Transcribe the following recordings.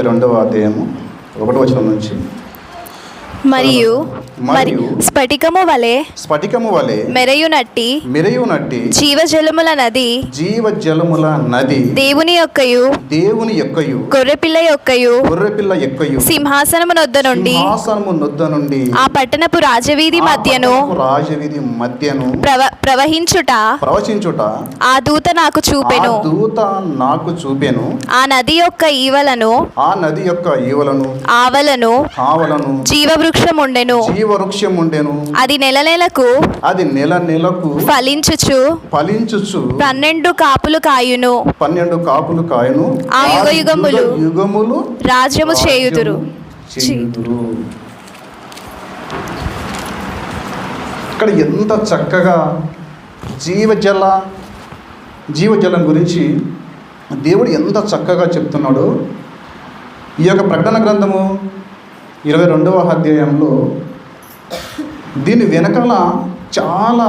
ఇరవై రెండవ అధ్యాయము ఒకటో వచనం నుంచి. మరియు మరియు స్ఫటికము వలె స్ఫటికము వలె మెరయునట్టి మెరయునట్టి జీవజలముల నది జీవ జలముల నది దేవుని యొక్కయు దేవుని యొక్కయు గొర్రెపిల్ల యొక్కయు గొర్రెపిల్ల యొక్కయు సింహాసనము నొద్ద నుండి సింహాసనము నొద్ద నుండి ఆ పట్టణపు రాజవీధి మధ్యను రాజవీధి మధ్యను ప్రవ ప్రవహించుట ప్రవచించుట ఆ దూత నాకు ఆ చూపెను దూత నాకు చూపెను. ఆ నది యొక్క ఈవలను ఆ నది యొక్క ఈవలను ఆవలను ఆవలను జీవవృక్షం ఉండెను జీవవృక్షం ఉండెను. అది నెల నెలకు అది నెల నెలకు ఫలించుచు. ఫలించుచు. పన్నెండు కాపులు కాయును. పన్నెండు కాపులు కాయను. ఆ యుగ యుగములు. యుగ యుగములు. రాజ్యము చేయుదురు. చేయుదురు. ఇక్కడ ఎంత చక్కగా జీవజల జీవజలం గురించి దేవుడు ఎంత చక్కగా చెప్తున్నాడో. ఈ యొక్క ప్రకటన గ్రంథము ఇరవై రెండవ అధ్యాయంలో దీని వెనకాల చాలా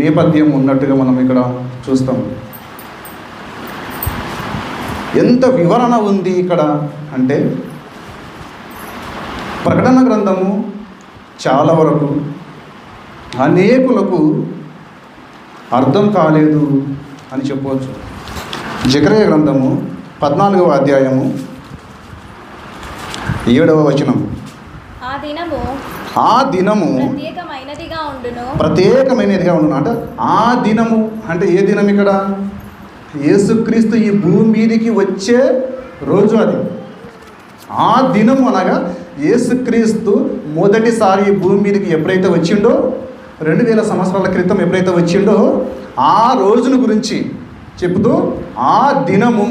నేపథ్యం ఉన్నట్టుగా మనం ఇక్కడ చూస్తాం. ఎంత వివరణ ఉంది ఇక్కడ అంటే ప్రకటన గ్రంథము చాలా వరకు అనేకులకు అర్థం కాలేదు అని చెప్పవచ్చు. జకరయ గ్రంథము పద్నాలుగవ అధ్యాయము ఏడవ వచనం. ఆ దినము ఆ దినము ప్రత్యేకమైనదిగా ఉండును. అంటే ఆ దినము అంటే ఏ దినం ఇక్కడ? యేసుక్రీస్తు ఈ భూమి మీదికి వచ్చే రోజు అది. ఆ దినము అనగా యేసుక్రీస్తు మొదటిసారి ఈ భూమి మీదకి ఎప్పుడైతే వచ్చిండో రెండు వేల సంవత్సరాల క్రితం ఎప్పుడైతే వచ్చిండో ఆ రోజును గురించి చెబుతూ ఆ దినము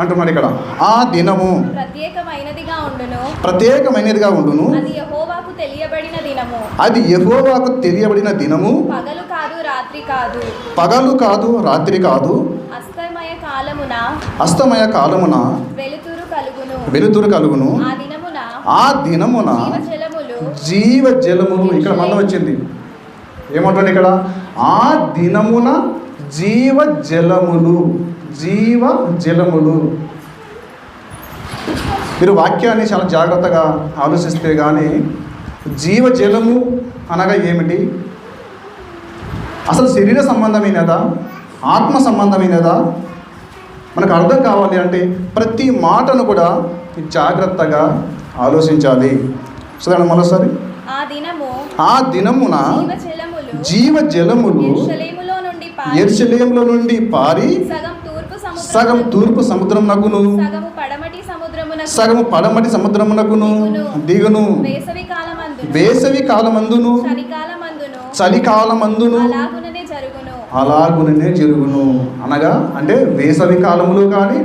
అంటున్నాడు ఇక్కడ ఆ దినము ప్రత్యేకమైనదిగా ఉండును. ప్రత్యేకమైనదిగా ఉండును. అది యహోవాకు తెలియబడిన దినము. అది యెహోవాకు తెలియబడిన దినము. పగలు కాదు రాత్రి కాదు. పగలు కాదు రాత్రి కాదు. అస్తమయ కాలమున అస్తమయ కాలమున వెలుతురు కలుగును. వెలుతురు కలుగును. ఆ దినమున ఆ దినమున జీవజలములు జీవ జలములు ఇక్కడ మళ్ళీ వచ్చింది. ఏమంటుంది ఇక్కడ? ఆ దినమున జీవ జలములు జీవ జలములు మీరు వాక్యాన్ని చాలా జాగ్రత్తగా ఆలోచిస్తే కానీ జీవ జలము అనగా ఏమిటి? అసలు శరీర సంబంధమైనదా? ఆత్మ సంబంధమైనదా? మనకు అర్థం కావాలి అంటే ప్రతి మాటను కూడా జాగ్రత్తగా ఆలోచించాలి. చూడండి మరోసారి? ఆ దినము ఆ దినమున జీవ జలములు యెరూషలేములో నుండి పారి సగం సగం తూర్పు సముద్రమునకును. సగము పడమటి సముద్రమునకును. దిగును. వేసవి కాలమందును. చలికాలమందును. అలాగుననే జరుగును. అలాగుననే జరుగును. అనగా అంటే వేసవి కాలములు కానీ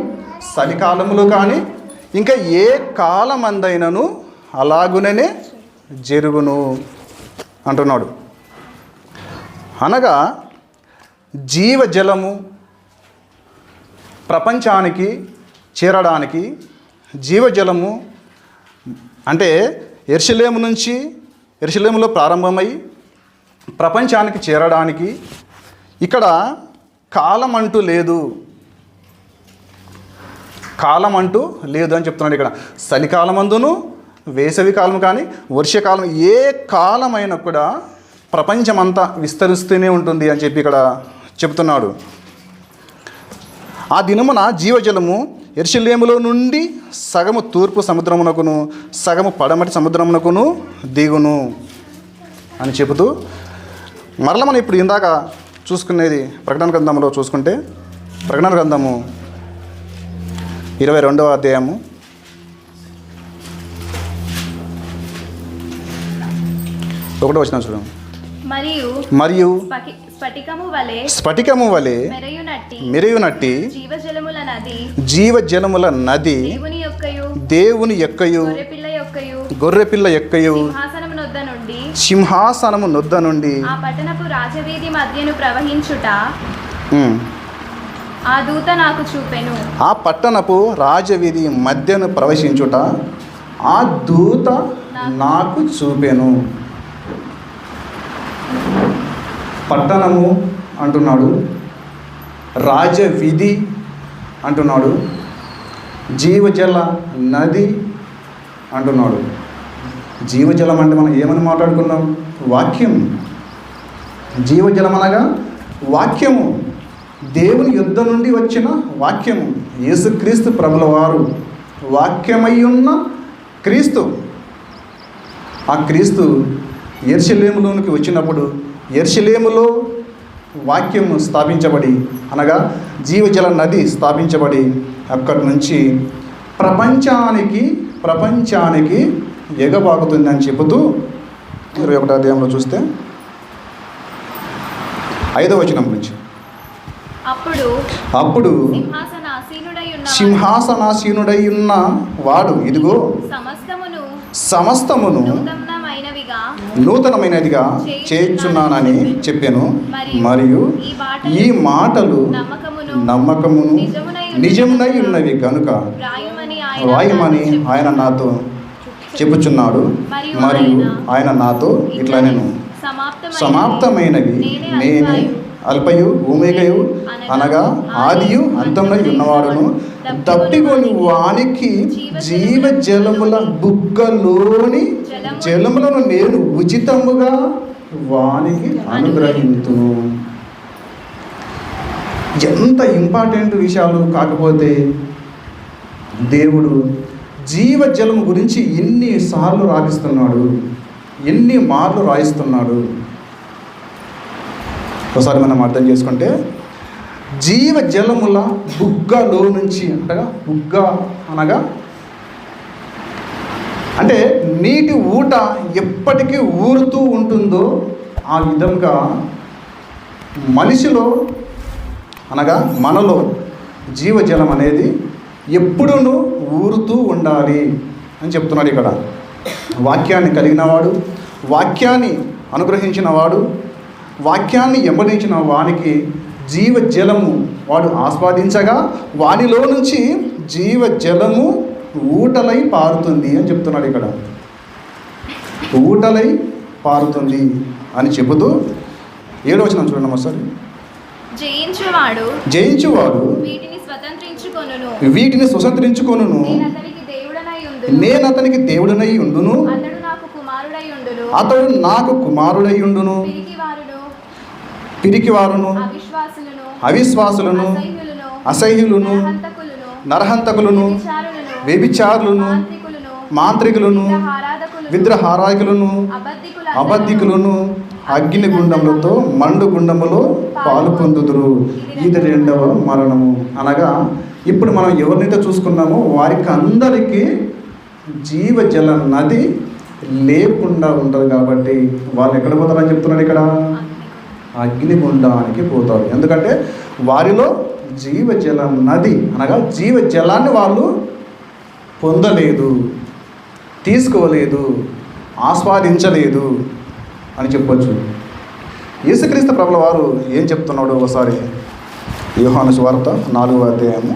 చలికాలములు కానీ ఇంకా ఏ కాలమందైనను అలాగుననే జరుగును అంటున్నాడు. అనగా జీవజలము ప్రపంచానికి చేరడానికి జీవజలము అంటే ఎర్షలేము నుంచి ఎర్షలేములో ప్రారంభమై ప్రపంచానికి చేరడానికి ఇక్కడ కాలం అంటూ లేదు. కాలం అంటూ లేదు అని చెప్తున్నాడు ఇక్కడ. చలికాలమందును వేసవి కాలం కానీ వర్షకాలం ఏ కాలమైనా కూడా ప్రపంచమంతా విస్తరిస్తూనే ఉంటుంది అని చెప్పి ఇక్కడ చెప్తున్నాడు. ఆ దినమున జీవజలము ఎర్షలేములో నుండి సగము తూర్పు సముద్రమునకును సగము పడమటి సముద్రమునకును దిగును అని చెబుతూ మరల మనం ఇప్పుడు ఇందాక చూసుకునేది ప్రకటన గ్రంథంలో చూసుకుంటే ప్రకటన గ్రంథము ఇరవై రెండవ అధ్యాయము. ఒకటో వచ్చిన చూడం. మరియు మరియు స్ఫటికము వలె స్ఫటికము వలె మెరయునట్టి మెరయునట్టి జీవజలముల నది జీవజలముల నది దేవుని యొక్కయు దేవుని ఎక్కయు గొర్రెపిల్ల యొక్కయు నుండి సింహాసనము నొద్ద నుండి ఆ పట్టణపు రాజవీధి మధ్యను ప్రవహించుట ఆ దూత నాకు చూపెను. ఆ పట్టణపు రాజవీధి మధ్యను ప్రవేశించుట ఆ దూత నాకు చూపెను. పట్టణము అంటున్నాడు. రాజవిధి అంటున్నాడు. జీవజల నది అంటున్నాడు. జీవజలం అంటే మనం ఏమని మాట్లాడుకున్నాం? వాక్యం. జీవజలం అనగా వాక్యము. దేవుని యుద్ధ నుండి వచ్చిన వాక్యము. యేసుక్రీస్తు ప్రభుల వారు వాక్యమై ఉన్న క్రీస్తు. ఆ క్రీస్తు ఎర్షలేములోనికి వచ్చినప్పుడు ఎర్షలేములో వాక్యము స్థాపించబడి అనగా జీవజల నది స్థాపించబడి అక్కడి నుంచి ప్రపంచానికి ప్రపంచానికి ఎగబాకుతుందని చెబుతూ ఇరవై ఒకటో అధ్యాయంలో చూస్తే ఐదవ వచనం నుంచి. అప్పుడు అప్పుడు సింహాసనాసీనుడై ఉన్న వాడు ఇదిగో సమస్తమును నూతనమైనదిగా చేయుచున్నానని చెప్పాను. మరియు ఈ మాటలు నమ్మకమును నిజమునై ఉన్నవి కనుక రాయమని ఆయన నాతో చెప్పుచున్నాడు. మరియు ఆయన నాతో ఇట్లా నేను సమాప్తమైనవి నేనే అల్పయు భూమికయు అనగా ఆదియు అంతమై ఉన్నవాడును. తప్పికొని వానికి జీవ జలముల బుగ్గలోని జలములను నేను ఉచితముగా వానికి అనుగ్రహించును ఎంత ఇంపార్టెంట్ విషయాలు కాకపోతే దేవుడు జీవజలం గురించి ఎన్నిసార్లు రాపిస్తున్నాడు ఎన్ని మార్లు రాయిస్తున్నాడు. ఒకసారి మనం అర్థం చేసుకుంటే జీవ జలముల బుగ్గలో నుంచి అంటగా బుగ్గ అనగా అంటే నీటి ఊట ఎప్పటికీ ఊరుతూ ఉంటుందో ఆ విధంగా మనిషిలో అనగా మనలో జీవజలం అనేది ఎప్పుడూ ఊరుతూ ఉండాలి అని చెప్తున్నాడు ఇక్కడ. వాక్యాన్ని కలిగినవాడు వాక్యాన్ని అనుగ్రహించిన వాడు వాక్యాన్ని ఎంబడించిన వానికి జీవజలము వాడు ఆస్వాదించగా వానిలో నుంచి జీవజలము ఊటలై పారుతుంది అని చెప్తున్నాడు ఇక్కడ. ఊటలై పారుతుంది అని చెబుతూ ఏడో వచనం చూడండి ఒకసారి. జయించువాడు జయించువాడు వీటిని స్వతంత్రించుకొనును. వీటిని స్వతంత్రించుకొనును. నేను అతనికి దేవుడనై ఉండును. అతడు నాకు కుమారుడై ఉండును. పిరికివారును. అవిశ్వాసులను. అసహ్యులను. నరహంతకులను. వ్యభిచారులను మాంత్రికులను మాంత్రికులను విగ్రహారాధకులను విగ్రహారాయకులను అబద్ధికులందరూ అబద్ధికులను మండు గుండములో పాలు పొందుదురు. ఇది రెండవ మరణము. అనగా ఇప్పుడు మనం ఎవరినైతే చూసుకున్నామో వారికి అందరికీ జీవజల నది లేకుండా ఉండదు కాబట్టి వాళ్ళు ఎక్కడ పోతారని చెప్తున్నారు ఇక్కడ? అగ్నిగుండానికి పోతారు. ఎందుకంటే వారిలో జీవజల నది అనగా జీవజలాన్ని వాళ్ళు పొందలేదు తీసుకోలేదు ఆస్వాదించలేదు అని చెప్పొచ్చు. యేసుక్రీస్తు ప్రభుల వారు ఏం చెప్తున్నాడు ఒకసారి యోహాను సువార్త నాలుగవ అధ్యాయము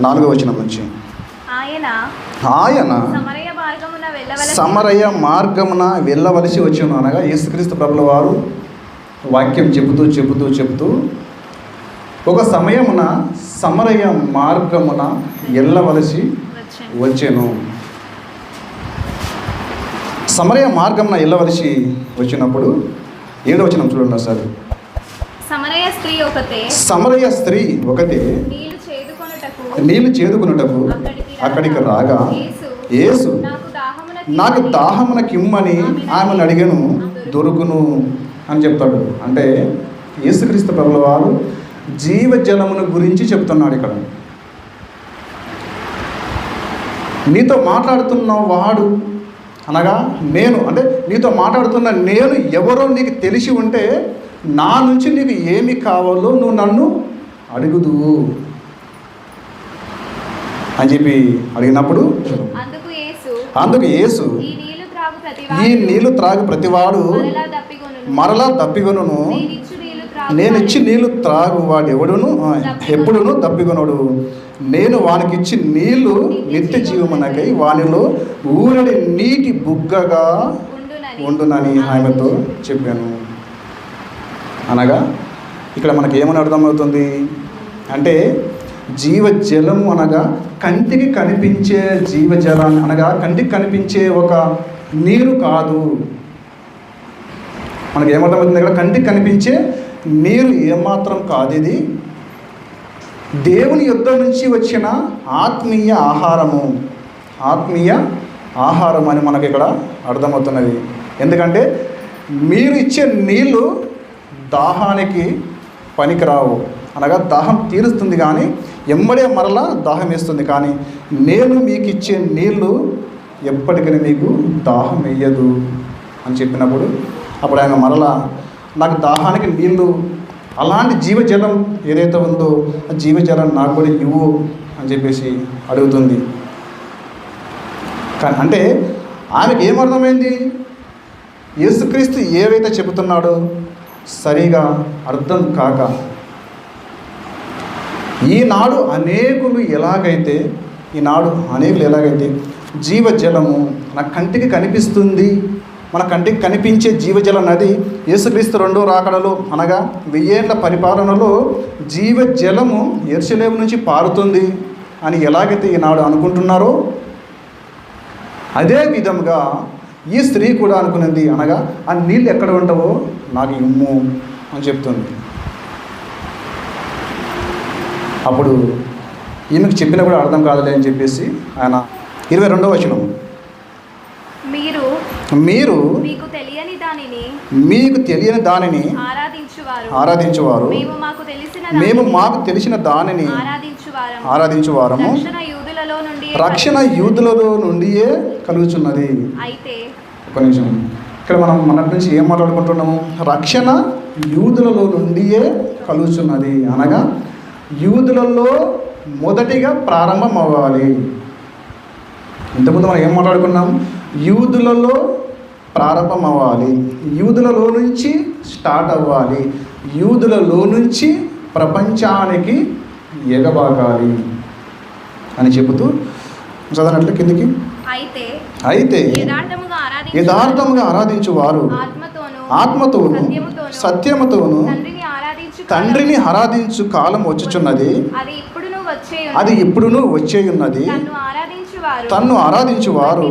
నాలుగవ వచనం నుంచి. ఆయన ఆయన సమరయ మార్గమున వెళ్ళవలసి వచ్చాను అనగా యేసుక్రీస్తు ప్రభుల వారు వాక్యం చెబుతూ చెబుతూ చెబుతూ ఒక సమయమున సమరయ మార్గమున వెళ్ళవలసి వచ్చాను. వచ్చాను. సమరయ మార్గమున వెళ్ళవలసి వచ్చినప్పుడు ఏడో వచనం చూడండి ఒకసారి. సమరయ స్త్రీ ఒకతే సమరయ స్త్రీ ఒకతే నీళ్ళు చేదుకున్నటకు అక్కడికి రాగా యేసు దాహమున నాకు దాహమున కిమ్మని ఆమెను అడిగాను దొరుకును అని చెప్తాడు. అంటే యేసుక్రీస్తు ప్రభుల వారు జీవజలమును గురించి చెప్తున్నాడు ఇక్కడ. నీతో మాట్లాడుతున్న వాడు అనగా నేను అంటే నీతో మాట్లాడుతున్న నేను ఎవరో నీకు తెలిసి ఉంటే నా నుంచి నీకు ఏమి కావాలో నువ్వు నన్ను అడుగుదువు అని చెప్పి అడిగినప్పుడు అందుకు యేసు యేసు ఈ నీళ్ళు త్రాగు ప్రతివాడు. మరలా తప్పికొనును నేనిచ్చు నీళ్ళు త్రాగు నేను ఇచ్చి నీళ్ళు త్రాగు వాడు ఎవడును ఎప్పుడును తప్పికొనడు నేను వానికిచ్చి నీళ్ళు నిత్య జీవమునకై వానిలో ఊరడి నీటి బుగ్గగా ఉండునని ఆమెతో చెప్పాను. అనగా ఇక్కడ మనకి ఏమని అర్థమవుతుంది? అంటే జీవజలము అనగా కంటికి కనిపించే జీవజలాన్ని అనగా కంటికి కనిపించే ఒక నీరు కాదు. మనకి ఏమర్థమవుతుంది? ఇక్కడ కంటికి కనిపించే నీరు ఏమాత్రం కాదు ఇది. దేవుని యుద్ధం నుంచి వచ్చిన ఆత్మీయ ఆహారము. ఆత్మీయ ఆహారం అని మనకి ఇక్కడ అర్థమవుతున్నది. ఎందుకంటే మీరు ఇచ్చే నీళ్ళు దాహానికి పనికిరావు. అనగా దాహం తీరుస్తుంది కానీ ఎమ్మడే మరలా దాహం వేస్తుంది. కానీ నేను మీకు ఇచ్చే నీళ్ళు ఎప్పటికైనా మీకు దాహం వేయదు అని చెప్పినప్పుడు అప్పుడు ఆయన మరలా నాకు దాహానికి నీళ్ళు అలాంటి జీవజలం ఏదైతే ఉందో ఆ జీవజలం నాకు కూడా ఇవ్వు అని చెప్పేసి అడుగుతుంది. కానీ అంటే ఆమెకి ఏమర్థమైంది యేసుక్రీస్తు ఏవైతే చెబుతున్నాడో సరిగా అర్థం కాక ఈనాడు అనేకులు ఎలాగైతే ఈనాడు అనేకులు ఎలాగైతే జీవజలము నా కంటికి కనిపిస్తుంది మన కంటికి కనిపించే జీవజల నది యేసుక్రీస్తు రెండో రాకడలో అనగా వెయ్యేళ్ళ పరిపాలనలో జీవజలము ఎర్షలేము నుంచి పారుతుంది అని ఎలాగైతే ఈనాడు అనుకుంటున్నారో అదే విధముగా ఈ స్త్రీ కూడా అనుకున్నది అనగా ఆ నీళ్ళు ఎక్కడ ఉంటావో నాకు ఇమ్ము అని చెప్తుంది. అప్పుడు ఈమెకు చెప్పినా కూడా అర్థం కాదులే అని చెప్పేసి ఆయన ఇరవై రెండవ వచనం. మీరు మీకు తెలియని దానిని మీకు తెలియని దానిని ఆరాధించువారు. ఆరాధించువారు. మేము మాకు తెలిసిన మేము దానిని మాకు తెలిసిన దానిని ఆరాధించువారము. ఆరాధించువారము. రక్షణ యూదులలో నుండి రక్షణ యూదులలో నుండియే కలుగుచున్నది. అయితే ఒక నిమిషం. ఇక్కడ మనం మన నుంచి ఏం మాట్లాడుకుంటున్నాము? రక్షణ యూదులలో నుండియే కలుగుచున్నది అనగా యూదులలో మొదటిగా ప్రారంభం అవ్వాలి ఇంతకుముందు మనం ఏం మాట్లాడుకున్నాం? యూదులలో ప్రారంభం అవ్వాలి యూదులలో నుంచి స్టార్ట్ అవ్వాలి. యూదులలో నుంచి ప్రపంచానికి ఎగబాకాలి అని చెబుతూ చదవనట్లు కిందికి. అయితే యథార్థముగా ఆరాధించు యథార్థముగా ఆరాధించువారు. ఆత్మతోను సత్యముతోను తండ్రిని ఆరాధించు కాలం వచ్చుచున్నది. అది ఇప్పుడును వచ్చే వచ్చేయున్నది. తన్ను ఆరాధించువారు.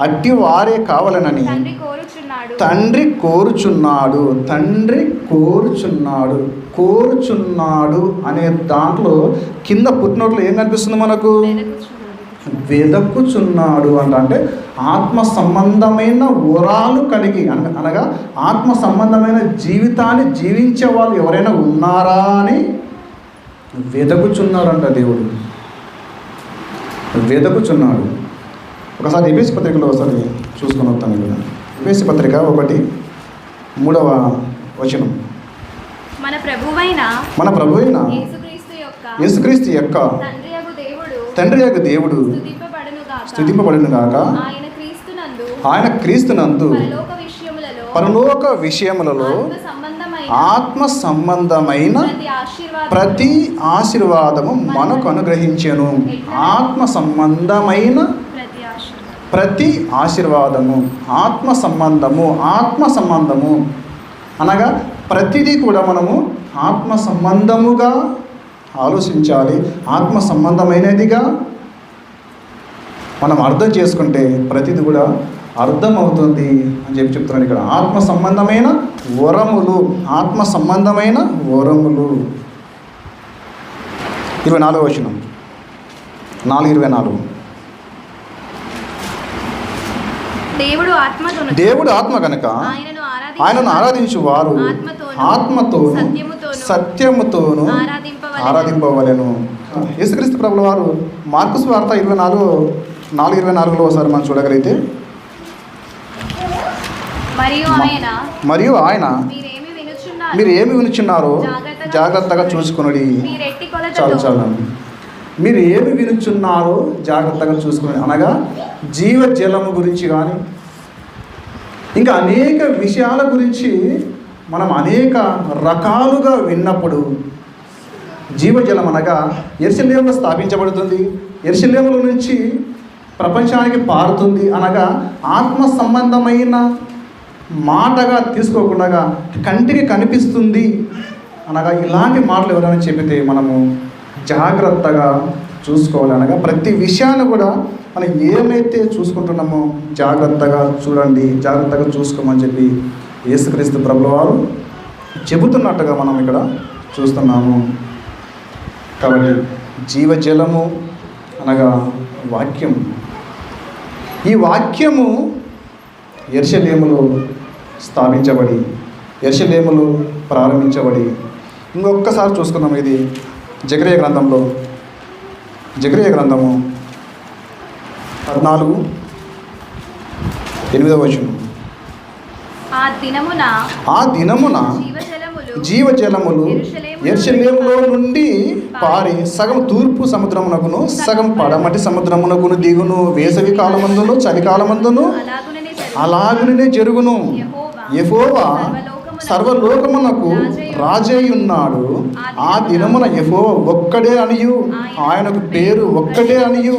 అట్టి వారే కావాలనని. తండ్రి కోరుచున్నాడు. తండ్రి కోరుచున్నాడు. తండ్రి కోరుచున్నాడు. కోరుచున్నాడు అనే దాంట్లో కింద పుట్టినట్లు ఏం కనిపిస్తుంది మనకు? వెదకుచున్నాడు. వెదక్కుచున్నాడు అంట. అంటే ఆత్మ సంబంధమైన వరాలు కలిగి అన- అనగా ఆత్మ సంబంధమైన జీవితాన్ని జీవించే వాళ్ళు ఎవరైనా ఉన్నారా అని వెదకుచున్నాడంట దేవుడు. వెదకుచున్నాడు. ఒకసారి ఎపిసి పత్రికలో ఒకసారి చూసుకొని వస్తాను ఇక్కడ. ఎపిసి పత్రిక ఒకటి మూడవ వచనం. మన ప్రభువైన మన ప్రభు అయిన యేసుక్రీస్తు యొక్క తండ్రి యొక్క దేవుడు స్థుతింపబడిన గాక. ఆయన క్రీస్తునందు పరలోక విషయములలో ఆత్మ సంబంధమైన ప్రతి ఆశీర్వాదము మనకు అనుగ్రహించెను. ఆత్మ సంబంధమైన ప్రతి ఆశీర్వాదము ఆత్మ సంబంధము ఆత్మ సంబంధము అనగా ప్రతిదీ కూడా మనము ఆత్మ సంబంధముగా ఆలోచించాలి. ఆత్మ సంబంధమైనదిగా మనం అర్థం చేసుకుంటే ప్రతిది కూడా అర్థమవుతుంది అని చెప్పి చెప్తున్నాను ఇక్కడ. ఆత్మ సంబంధమైన వరములు ఆత్మ సంబంధమైన వరములు. ఇరవై నాలుగో వచనం. నాలుగు ఇరవై నాలుగు. దేవుడు ఆత్మతోను దేవుడు ఆత్మ కనుక ఆయనను ఆరాధించు వారు ఆత్మతోను సత్యముతోను, ఆరాధింపవలెను. యేసుక్రీస్తు ప్రభుల వారు మార్కుస్ వార్త ఇరవై నాలుగు నాలుగు ఇరవై నాలుగులో ఒకసారి మనం చూడగలిగితే మరియు ఆయన మీరు ఏమి వినుచున్నారో జాగ్రత్తగా మీరెట్టి చాలు చాలు. మీరు ఏమి వినుచున్నారో జాగ్రత్తగా చూసుకుని అనగా జీవ జలము గురించి కానీ ఇంకా అనేక విషయాల గురించి మనం అనేక రకాలుగా విన్నప్పుడు జీవజలం అనగా ఎరుశల్యంలో స్థాపించబడుతుంది. ఎర్శల్యముల నుంచి ప్రపంచానికి పారుతుంది. అనగా ఆత్మ సంబంధమైన మాటగా తీసుకోకుండా కంటికి కనిపిస్తుంది. అనగా ఇలాంటి మాటలు ఎవరైనా చెబితే మనము జాగ్రత్తగా చూసుకోవాలి అనగా ప్రతి విషయాన్ని కూడా మనం ఏమైతే చూసుకుంటున్నామో జాగ్రత్తగా చూడండి జాగ్రత్తగా చూసుకోమని చెప్పి యేసుక్రీస్తు ప్రభుల వారు చెబుతున్నట్టుగా మనం ఇక్కడ చూస్తున్నాము. కాబట్టి జీవజలము అనగా వాక్యం. ఈ వాక్యము ఎర్షలేములో స్థాపించబడి ఎర్షలేములో ప్రారంభించబడి ఇంకొకసారి చూసుకున్నాము ఇది జగరియ గ్రంథంలో జగరియ గ్రంథము పద్నాలుగు ఎనిమిదవ వచనం. ఆ దినమున ఆ దినమున జీవజలములు ఎర్షలేములో నుండి పారి సగం తూర్పు సముద్రమునకును సగం పడమటి సముద్రమునకును దిగును. వేసవి కాలమందును చలికాలమందును అలాగుననే జరుగును. అలాగునే జరుగును. యెహోవా సర్వలోకమునకు రాజై ఉన్నాడు ఆ దినమున యెహోవా ఒక్కడే అనియు. ఆయనకు పేరు ఒక్కటే అనియు.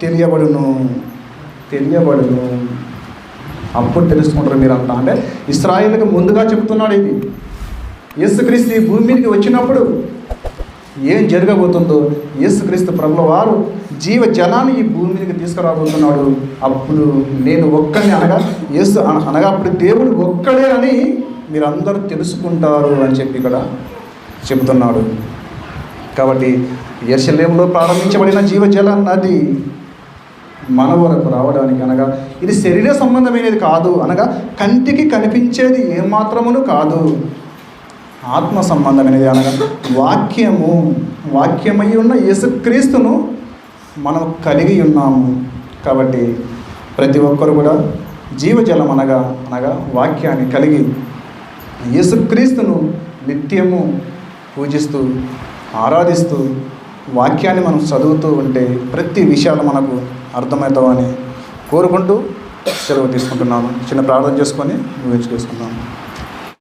తెలియబడును. తెలియబడును. అప్పుడు తెలుసుకుంటారు మీరంతా. అంటే ఇస్రాయిల్కి ముందుగా చెప్తున్నాడు ఇది. యేసుక్రీస్తు ఈ భూమి మీదకి వచ్చినప్పుడు ఏం జరగబోతుందో యేసుక్రీస్తు ప్రభుల వారు జీవ జలాన్ని ఈ భూమి మీదకి తీసుకురాబోతున్నాడు. అప్పుడు నేను ఒక్కడిని అనగా యేసు అన- అనగా అప్పుడు దేవుడు ఒక్కడే అని మీరందరూ తెలుసుకుంటారు అని చెప్పి ఇక్కడ చెబుతున్నాడు. కాబట్టి యర్షలేంలో ప్రారంభించబడిన జీవజల నది మన వరకు రావడానికి అనగా ఇది శరీర సంబంధమైనది కాదు అనగా కంటికి కనిపించేది ఏమాత్రమును కాదు. ఆత్మ సంబంధమైనది అనగా వాక్యము వాక్యమై ఉన్న యేసుక్రీస్తును మనం కలిగి ఉన్నాము. కాబట్టి ప్రతి ఒక్కరు కూడా జీవజలం అనగా అనగా వాక్యాన్ని కలిగి యేసుక్రీస్తును నిత్యము పూజిస్తూ ఆరాధిస్తూ వాక్యాన్ని మనం చదువుతూ ఉంటే ప్రతి విషయాలు మనకు అర్థమవుతామని కోరుకుంటూ సెలవు తీసుకుంటున్నాను. చిన్న ప్రార్థన చేసుకొని ముగించుకేసుకున్నాను